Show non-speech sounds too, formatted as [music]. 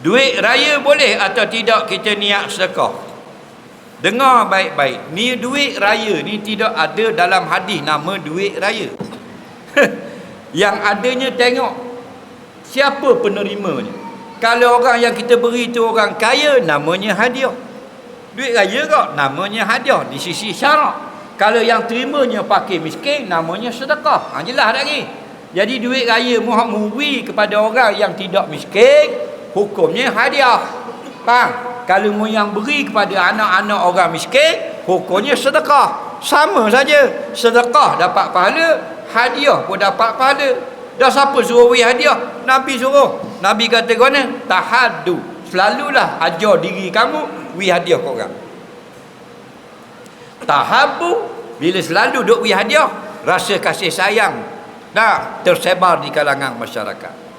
duit raya boleh atau tidak kita niat sedekah. Dengar baik-baik. Ni duit raya ni tidak ada dalam hadis nama duit raya. [laughs] Yang adanya tengok siapa penerimanya kalau orang yang kita beri tu orang kaya namanya hadiah. Duit raya kok namanya hadiah. Di sisi syarak. Kalau yang terimanya pakai miskin namanya sedekah. Ha, jelas lagi jadi duit raya muhak muwi kepada orang yang tidak miskin hukumnya hadiah. Faham? Kalau mu yang beri kepada anak-anak orang miskin hukumnya sedekah. Sama saja. Sedekah dapat pahala hadiah pun dapat pahala. Dah siapa suruh beri hadiah? Nabi suruh. Nabi kata mana? Tahaddu. Selalulah ajar diri kamu beri hadiah ke orang. Tahabu bila selalu duk beri hadiah rasa kasih sayang. Dah tersebar di kalangan masyarakat